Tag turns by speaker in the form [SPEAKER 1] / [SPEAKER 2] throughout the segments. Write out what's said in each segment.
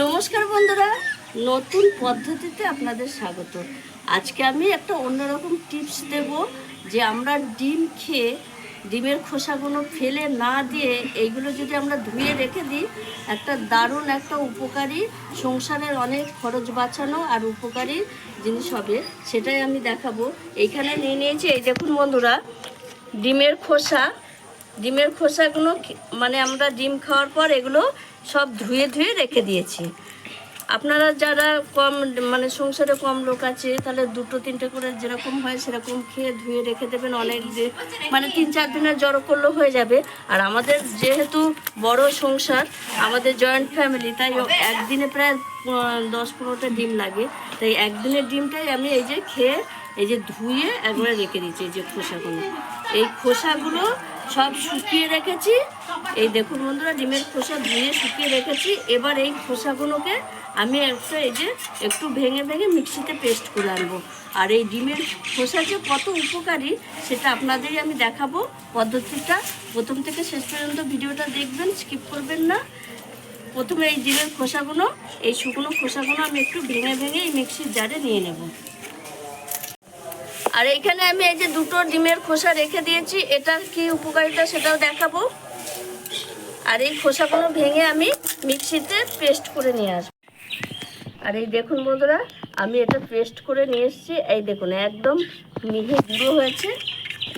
[SPEAKER 1] নমস্কার বন্ধুরা, নতুন পদ্ধতিতে আপনাদের স্বাগত। আজকে আমি একটা অন্যরকম টিপস দেব যে আমরা ডিম খেয়ে ডিমের খোসাগুলো ফেলে না দিয়ে এইগুলো যদি আমরা ধুয়ে রেখে দিই, একটা দারুণ একটা উপকারী, সংসারের অনেক খরচ বাঁচানো আর উপকারী জিনিস হবে, সেটাই আমি দেখাবো। এইখানে নিয়ে নিয়েছি, এই দেখুন বন্ধুরা, ডিমের খোসা। ডিমের খোসাগুলো মানে আমরা ডিম খাওয়ার পর এগুলো সব ধুয়ে ধুয়ে রেখে দিয়েছি। আপনারা যারা কম মানে সংসারে কম লোক আছে, তাহলে দুটো, তিনটে করে যেরকম হয় সেরকম খেয়ে ধুয়ে রেখে দেবেন। অনেক যে মানে তিন, চার দিনের জড়ো করলেও হয়ে যাবে। আর আমাদের যেহেতু বড় সংসার, আমাদের জয়েন্ট ফ্যামিলি তাই একদিনে প্রায় দশ, পনেরোটা ডিম লাগে। তাই একদিনের ডিমটাই আমি এই যে খেয়ে, এই যে ধুয়ে একবারে রেখে দিয়েছি এই যে খোসাগুলো। এই খোসাগুলো সব শুকিয়ে রেখেছি। এই দেখুন বন্ধুরা, ডিমের খোসা ধুয়ে শুকিয়ে রেখেছি। এবার এই খোসাগুলোকে আমি একটা এই যে একটু ভেঙে ভেঙে মিক্সিতে পেস্ট করে আনব। আর এই ডিমের খোসা যে কত উপকারী, সেটা আপনাদেরই আমি দেখাবো পদ্ধতিটা। প্রথম থেকে শেষ পর্যন্ত ভিডিওটা দেখবেন স্কিপ করবেন না। প্রথমে এই ডিমের খোসাগুলো, এই শুকনো খোসাগুলো আমি একটু ভেঙে ভেঙে এই মিক্সির জারে নিয়ে নেব। আর এখানে আমি এই যে দুটো ডিমের খোসা রেখে দিয়েছি এটার কি উপকারিতা সেটাও দেখাবো। আর এই খোসাগুলো ভেঙে আমি মিক্সিতে পেস্ট করে নিয়ে আসব। আর এই দেখুন বন্ধুরা, আমি এটা পেস্ট করে নিয়ে এসেছি। এই দেখুন, একদম মিহি গুঁড়ো হয়েছে।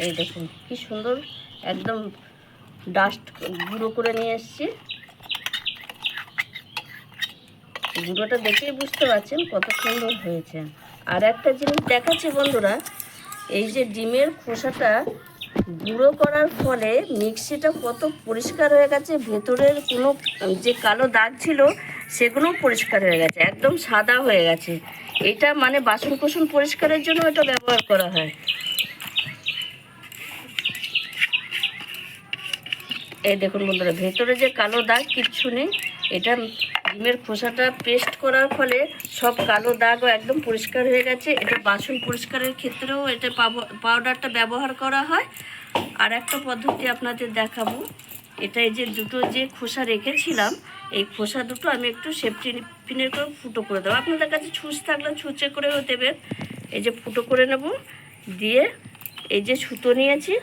[SPEAKER 1] এই দেখুন, কি সুন্দর একদম ডাস্ট গুঁড়ো করে নিয়ে এসেছি। গুঁড়োটা দেখেই বুঝতে পারছেন কত সুন্দর হয়েছে। আর একটা জিনিস দেখাচ্ছি বন্ধুরা এই যে ডিমের খোসাটা গুঁড়ো করার ফলে মিক্সিটা কত পরিষ্কার হয়ে গেছে, ভেতরের কোনো, যে কালো দাগ ছিল সেগুলো পরিষ্কার হয়ে গেছে, একদম সাদা হয়ে গেছে। এটা মানে বাসন কোসন পরিষ্কারের জন্য এটা ব্যবহার করা হয়। এই দেখুন বন্ধুরা, ভেতরে যে কালো দাগ কিচ্ছু নেই, এটা ডিমের খোসাটা পেস্ট করার ফলে সব কালো দাগও একদম পরিষ্কার হয়ে গেছে। এটা বাসন পরিষ্কারের ক্ষেত্রেও এটা পাউডারটা ব্যবহার করা হয়। আর একটা পদ্ধতি আপনাদের দেখাবো। এটা এই যে দুটো যে খোসা রেখেছিলাম, এই খোসা দুটো আমি একটু সেফটি পিনের করে ফুটো করে দেবো। আপনাদের কাছে ছুঁচ থাকলে ছুঁচে করেও দেবেন। এই যে ফুটো করে নেব। দিয়ে এই যে সুতো নিয়েছি।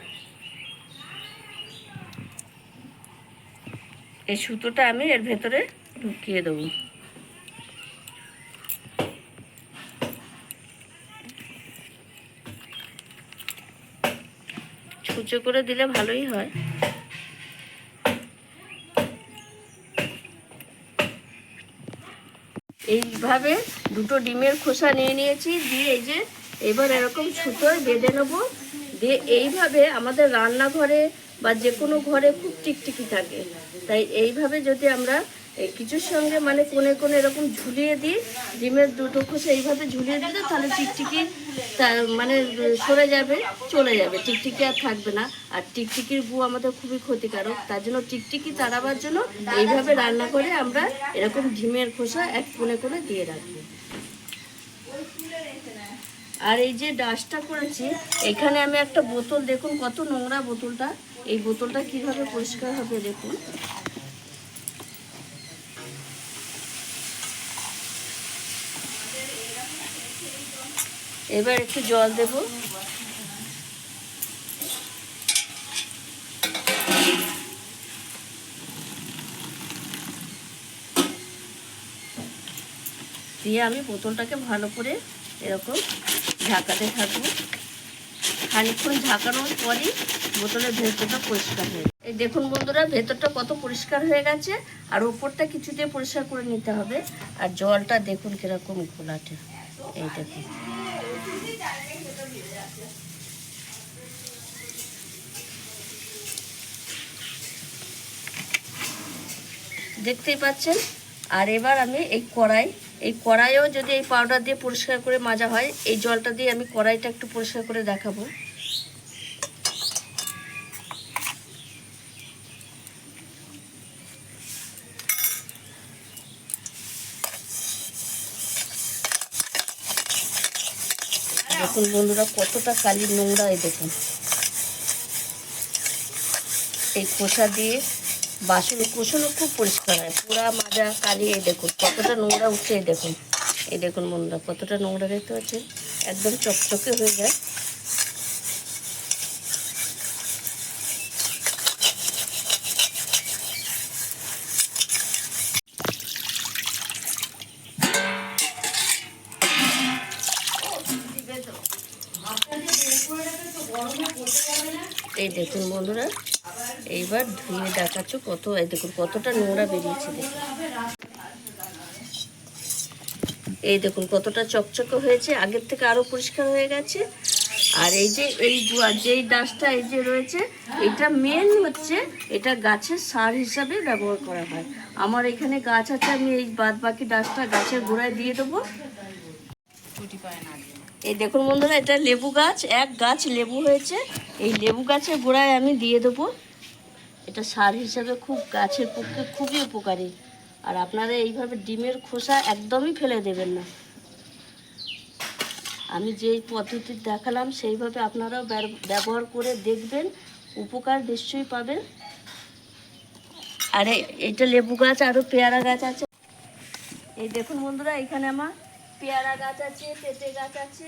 [SPEAKER 1] এই সুতোটা আমি এর ভেতরে ঢুকিয়ে দেবো। ছুঁচো করে দিলে ভালোই হয়। এইভাবে দুটো ডিমের খোসা নিয়ে নিয়েছি, দিয়ে এই যে এবার এরকম সুতোয় বেঁধে নেব। দিয়ে এইভাবে আমাদের রান্নাঘরে বা যে কোনো ঘরে খুব টিকটিকি থাকে। তাই এইভাবে যদি আমরা এই কিছুর সঙ্গে মানে কোণে কোণে এরকম ঝুলিয়ে দিই, ডিমের দুটো খোসা এইভাবে ঝুলিয়ে দিলে তাহলে টিকটিকি মানে সরে যাবে, চলে যাবে। টিকটিকি আর থাকবে না। আর টিকটিকির গু আমাদের খুবই ক্ষতিকারক। তার জন্য টিকটিকি তাড়াবার জন্য এইভাবে রান্না করে আমরা এরকম ডিমের খোসা এক কোণে কোণে দিয়ে রাখব আর এই যে ডাস্টটা করেছি, এখানে আমি একটা বোতল, দেখুন কত নোংরা বোতলটা। এই বোতলটা কীভাবে পরিষ্কার হবে, দেখুন। এবার একটু জল দেব। দিয়ে আমি বোতলটাকে ভালো করে এরকম ঝাঁকাতে থাকব। খানিকক্ষণ ঝাঁকানোর পরই বোতলের ভেতরটা পরিষ্কার হয়ে এই দেখুন বন্ধুরা, ভেতরটা কত পরিষ্কার হয়ে গেছে, আর ওপরটা কিছু দিয়ে পরিষ্কার করে নিতে হবে। আর জলটা দেখুন কীরকম ঘোলাটে। এই দেখুন। দেখতেই পাচ্ছেন। আর এবার আমি এই কড়াই, এই কড়াইও যদি এই পাউডার দিয়ে পরিষ্কার করে মাজা হয়, এই জলটা দিয়ে আমি কড়াইটা একটু পরিষ্কার করে দেখাবো। দেখুন বন্ধুরা, কতটা কালি নোংরা এই দেখুন। এই খোসা দিয়ে বাসন কুসনও খুব পরিষ্কার হয়। পুরা মাজা কালি, এই দেখুন, কতটা নোংরা উঠছে, এই দেখুন। এই দেখুন বন্ধুরা, কতটা নোংরা দেখতে পাচ্ছেন? একদম চকচকে হয়ে যায়। এই দেখুন বন্ধুরা, এইবার ধুয়ে দেখাচ্ছ কত, এই দেখুন কতটা নোংরা বেরিয়েছে দেখুন। এই দেখুন কতটা চকচকে হয়েছে, আগের থেকে আরও পরিষ্কার হয়ে গেছে। আর এই যে, এই যেই ডাসটা এই যে রয়েছে, এটা মেন হচ্ছে এটা গাছের সার হিসাবে ব্যবহার করা হয়। আমার এখানে গাছ আছে, আমি এই বাদ বাকি ডাসটা গাছের গোড়ায় দিয়ে দেবো। এই দেখুন বন্ধুরা, এটা লেবু গাছ, এক গাছ লেবু হয়েছে। এই লেবু গাছের গোড়ায় আমি দিয়ে দেবো। এটা সার হিসাবে খুব গাছের পক্ষে খুবই উপকারী। আর আপনারা এইভাবে ডিমের খোসা একদমই ফেলে দেবেন না। আমি যেই পদ্ধতি দেখালাম, সেইভাবে আপনারাও ব্যব- ব্যবহার করে দেখবেন, উপকার নিশ্চয়ই পাবেন। আরে, এটা লেবু গাছ আরও পেয়ারা গাছ আছে। এই দেখুন বন্ধুরা, এখানে আমার পেয়ারা গাছ আছে, পেঁপে গাছ আছে।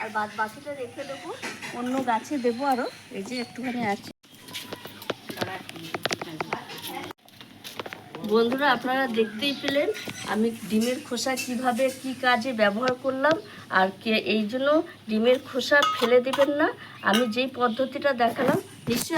[SPEAKER 1] আর বাদ বাকিটা রেখে দেবো। অন্য গাছে দেবো আরও এই যে একটুখানি আছে। বন্ধুরা, আপনারা দেখতেই পেলেন আমি ডিমের খোসা কীভাবে, কি কাজে ব্যবহার করলাম আর কে, এই জন্য ডিমের খোসা ফেলে দেবেন না। আমি যেই পদ্ধতিটা দেখালাম, নিশ্চয়ই